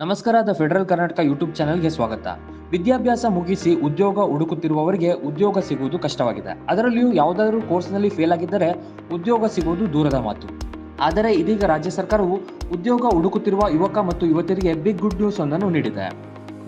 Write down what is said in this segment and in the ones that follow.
ನಮಸ್ಕಾರ, the Federal Karnataka YouTube ಚಾನೆಲ್ಗೆ ಸ್ವಾಗತ. ವಿದ್ಯಾಭ್ಯಾಸ ಮುಗಿಸಿ ಉದ್ಯೋಗ ಹುಡುಕುತ್ತಿರುವವರಿಗೆ ಉದ್ಯೋಗ ಸಿಗುವುದು ಕಷ್ಟವಾಗಿದೆ. ಅದರಲ್ಲಿಯೂ ಯಾವುದಾದರೂ ಕೋರ್ಸ್ನಲ್ಲಿ ಫೇಲ್ ಆಗಿದ್ದರೆ ಉದ್ಯೋಗ ಸಿಗುವುದು ದೂರದ ಮಾತು. ಆದರೆ ಇದೀಗ ರಾಜ್ಯ ಸರ್ಕಾರವು ಉದ್ಯೋಗ ಹುಡುಕುತ್ತಿರುವ ಯುವಕ ಮತ್ತು ಯುವತಿಯರಿಗೆ ಬಿಗ್ ಗುಡ್ ನ್ಯೂಸ್ ಒಂದನ್ನು ನೀಡಿದೆ.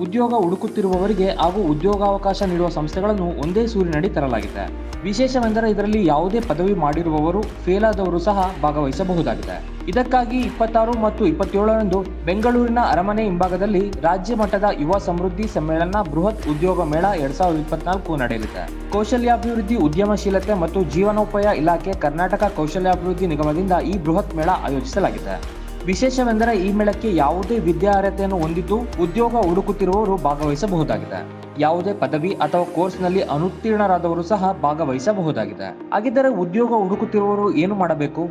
ಉದ್ಯೋಗ ಹುಡುಕುತ್ತಿರುವವರಿಗೆ ಹಾಗೂ ಉದ್ಯೋಗಾವಕಾಶ ನೀಡುವ ಸಂಸ್ಥೆಗಳನ್ನು ಒಂದೇ ಸೂರಿನಡಿ ತರಲಾಗಿದೆ. ವಿಶೇಷವೆಂದರೆ ಇದರಲ್ಲಿ ಯಾವುದೇ ಪದವಿ ಮಾಡಿರುವವರು ಫೇಲ್ ಆದವರು ಸಹ ಭಾಗವಹಿಸಬಹುದಾಗಿದೆ. ಇದಕ್ಕಾಗಿ ಇಪ್ಪತ್ತಾರು ಮತ್ತು ಇಪ್ಪತ್ತೇಳರಂದು ಬೆಂಗಳೂರಿನ ಅರಮನೆ ಹಿಂಭಾಗದಲ್ಲಿ ರಾಜ್ಯ ಮಟ್ಟದ ಯುವ ಸಮೃದ್ಧಿ ಸಮ್ಮೇಳನ ಬೃಹತ್ ಉದ್ಯೋಗ ಮೇಳ ಎರಡ್ ಸಾವಿರದ ಇಪ್ಪತ್ನಾಲ್ಕು ನಡೆಯಲಿದೆ. ಕೌಶಲ್ಯಾಭಿವೃದ್ಧಿ, ಉದ್ಯಮಶೀಲತೆ ಮತ್ತು ಜೀವನೋಪಾಯ ಇಲಾಖೆ ಕರ್ನಾಟಕ ಕೌಶಲ್ಯಾಭಿವೃದ್ಧಿ ನಿಗಮದಿಂದ ಈ ಬೃಹತ್ ಮೇಳ ಆಯೋಜಿಸಲಾಗಿದೆ. ವಿಶೇಷವೆಂದರೆ ಈ ಮೇಳಕ್ಕೆ ಯಾವುದೇ ವಿದ್ಯಾರ್ಹತೆಯನ್ನು ಹೊಂದಿದ್ದು ಉದ್ಯೋಗ ಹುಡುಕುತ್ತಿರುವವರು ಭಾಗವಹಿಸಬಹುದಾಗಿದೆ. ಯಾವುದೇ ಪದವಿ ಅಥವಾ ಕೋರ್ಸ್ನಲ್ಲಿ ಅನುತ್ತೀರ್ಣರಾದವರು ಸಹ ಭಾಗವಹಿಸಬಹುದಾಗಿದೆ. ಹಾಗಿದ್ದರೆ ಉದ್ಯೋಗ ಹುಡುಕುತ್ತಿರುವವರು ಏನು ಮಾಡಬೇಕು?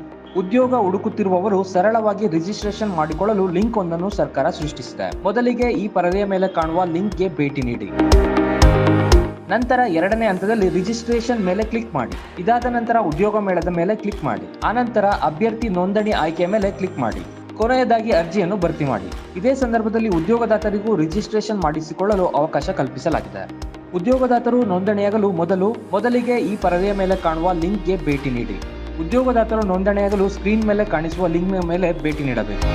ಉದ್ಯೋಗ ಹುಡುಕುತ್ತಿರುವವರು ಸರಳವಾಗಿ ರಿಜಿಸ್ಟ್ರೇಷನ್ ಮಾಡಿಕೊಳ್ಳಲು ಲಿಂಕ್ ಒಂದನ್ನು ಸರ್ಕಾರ ಸೃಷ್ಟಿಸಿದೆ. ಮೊದಲಿಗೆ ಈ ಪರದೆಯ ಮೇಲೆ ಕಾಣುವ ಲಿಂಕ್ಗೆ ಭೇಟಿ ನೀಡಿ. ನಂತರ ಎರಡನೇ ಹಂತದಲ್ಲಿ ರಿಜಿಸ್ಟ್ರೇಷನ್ ಮೇಲೆ ಕ್ಲಿಕ್ ಮಾಡಿ. ಇದಾದ ನಂತರ ಉದ್ಯೋಗ ಮೇಳದ ಮೇಲೆ ಕ್ಲಿಕ್ ಮಾಡಿ. ಆನಂತರ ಅಭ್ಯರ್ಥಿ ನೋಂದಣಿ ಆಯ್ಕೆಯ ಮೇಲೆ ಕ್ಲಿಕ್ ಮಾಡಿ. ಕೊನೆಯದಾಗಿ ಅರ್ಜಿಯನ್ನು ಭರ್ತಿ ಮಾಡಿ. ಇದೇ ಸಂದರ್ಭದಲ್ಲಿ ಉದ್ಯೋಗದಾತರಿಗೂ ರಿಜಿಸ್ಟ್ರೇಷನ್ ಮಾಡಿಸಿಕೊಳ್ಳಲು ಅವಕಾಶ ಕಲ್ಪಿಸಲಾಗಿದೆ. ಉದ್ಯೋಗದಾತರು ನೋಂದಣಿಯಾಗಲು ಮೊದಲು, ಮೊದಲಿಗೆ ಈ ಪರದೆಯ ಮೇಲೆ ಕಾಣುವ ಲಿಂಕ್ಗೆ ಭೇಟಿ ನೀಡಿ. ಉದ್ಯೋಗದಾತರು ನೋಂದಣಿಯಾಗಲು ಸ್ಕ್ರೀನ್ ಮೇಲೆ ಕಾಣಿಸುವ ಲಿಂಕ್ ಮೇಲೆ ಭೇಟಿ ನೀಡಬೇಕು.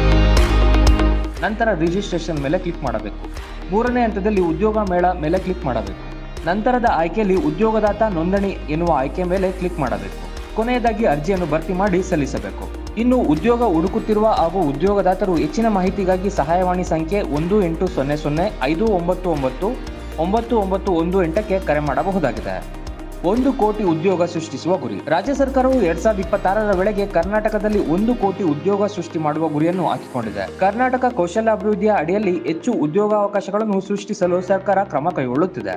ನಂತರ ರಿಜಿಸ್ಟ್ರೇಷನ್ ಮೇಲೆ ಕ್ಲಿಕ್ ಮಾಡಬೇಕು. ಮೂರನೇ ಹಂತದಲ್ಲಿ ಉದ್ಯೋಗ ಮೇಳ ಮೇಲೆ ಕ್ಲಿಕ್ ಮಾಡಬೇಕು. ನಂತರದ ಆಯ್ಕೆಯಲ್ಲಿ ಉದ್ಯೋಗದಾತ ನೋಂದಣಿ ಎನ್ನುವ ಆಯ್ಕೆ ಮೇಲೆ ಕ್ಲಿಕ್ ಮಾಡಬೇಕು. ಕೊನೆಯದಾಗಿ ಅರ್ಜಿಯನ್ನು ಭರ್ತಿ ಮಾಡಿ ಸಲ್ಲಿಸಬೇಕು. ಇನ್ನು ಉದ್ಯೋಗ ಹುಡುಕುತ್ತಿರುವ ಹಾಗೂ ಉದ್ಯೋಗದಾತರು ಹೆಚ್ಚಿನ ಮಾಹಿತಿಗಾಗಿ ಸಹಾಯವಾಣಿ ಸಂಖ್ಯೆ ಒಂದು ಎಂಟು ಸೊನ್ನೆ ಸೊನ್ನೆ ಐದು ಒಂಬತ್ತು ಒಂಬತ್ತು ಒಂಬತ್ತು ಒಂಬತ್ತು ಒಂದು ಎಂಟಕ್ಕೆ ಕರೆ ಮಾಡಬಹುದಾಗಿದೆ. ಒಂದು ಕೋಟಿ ಉದ್ಯೋಗ ಸೃಷ್ಟಿಸುವ ಗುರಿ. ರಾಜ್ಯ ಸರ್ಕಾರವು ಎರಡ್ ಸಾವಿರದ ಇಪ್ಪತ್ತಾರರ ವೇಳೆಗೆ ಕರ್ನಾಟಕದಲ್ಲಿ ಒಂದು ಕೋಟಿ ಉದ್ಯೋಗ ಸೃಷ್ಟಿ ಮಾಡುವ ಗುರಿಯನ್ನು ಹಾಕಿಕೊಂಡಿದೆ. ಕರ್ನಾಟಕ ಕೌಶಲ್ಯಾಭಿವೃದ್ಧಿಯ ಅಡಿಯಲ್ಲಿ ಹೆಚ್ಚು ಉದ್ಯೋಗಾವಕಾಶಗಳನ್ನು ಸೃಷ್ಟಿಸಲು ಸರ್ಕಾರ ಕ್ರಮ ಕೈಗೊಳ್ಳುತ್ತಿದೆ.